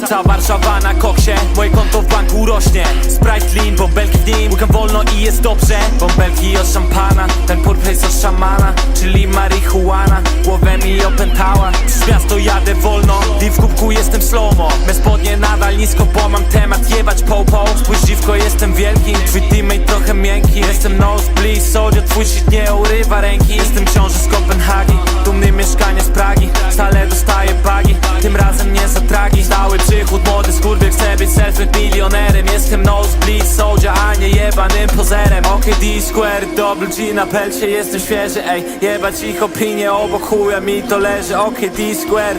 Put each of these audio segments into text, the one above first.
Cała Warszawa na koksie, moje konto w banku rośnie. Sprite lean, bąbelki w nim, łykam wolno i jest dobrze. Bąbelki od szampana, ten purpose od szamana Czyli marihuana, głowę mi opętała Przez miasto jadę wolno, i w kubku jestem slomo Me spodnie nadal nisko, bo mam temat jebać po-po Spójrz dziwko, jestem wielki, twój teammate trochę miękki. Jestem nosebleed, soldier, twój shit nie urywa ręki. Jestem książę z Kopenhagi, dumny mieszkanie z Pragi soldier, a nie jebanym pozerem OKD Square, double G na pelcie, jestem świeży, ej. Jebać ich opinie, obok chuja mi to leży OKD Square,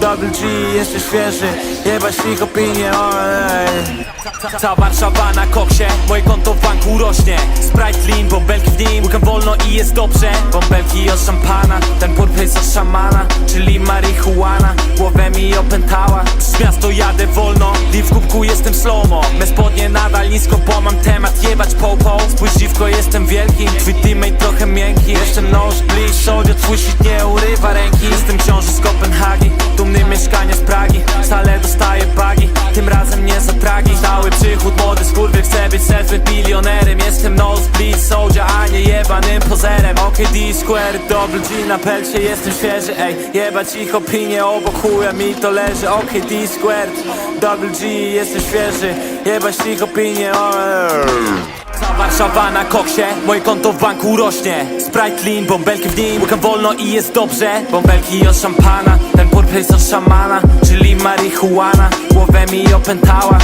double G, jestem świeży. Jebać ich opinie, ej. Ca- Cała Warszawa na koksie, moje konto w banku rośnie. Sprite lean, bąbelki w nim, łykam wolno i jest dobrze. Bąbelki od szampana, ten purpose od szamana Czyli marihuana, głowę mi opętała Miasto jadę wolno, i w kubku jestem slomo Me spodnie nadal nisko, bo mam temat jebać po-po. Spójrz dziwko, jestem wielki, twój teammate trochę miękki. Jestem nosebleed, soldier, twój shit nie urywa ręki. Jestem książę z Kopenhagi, Jestem nosebleed, soldier, a nie jebanym pozerem. OKD Square, double G na pelcie, jestem świeży, ej. Jebać ich opinie, obok chuja mi to leży. OKD Square, double G, jestem świeży. Jebać ich opinie, o, Warszawa na koksie, moje konto w banku rośnie. Sprite lean, bąbelki w nim, łykam wolno i jest dobrze. Bąbelki od szampana, ten purpose od szamana Czyli marihuana, głowę mi opętała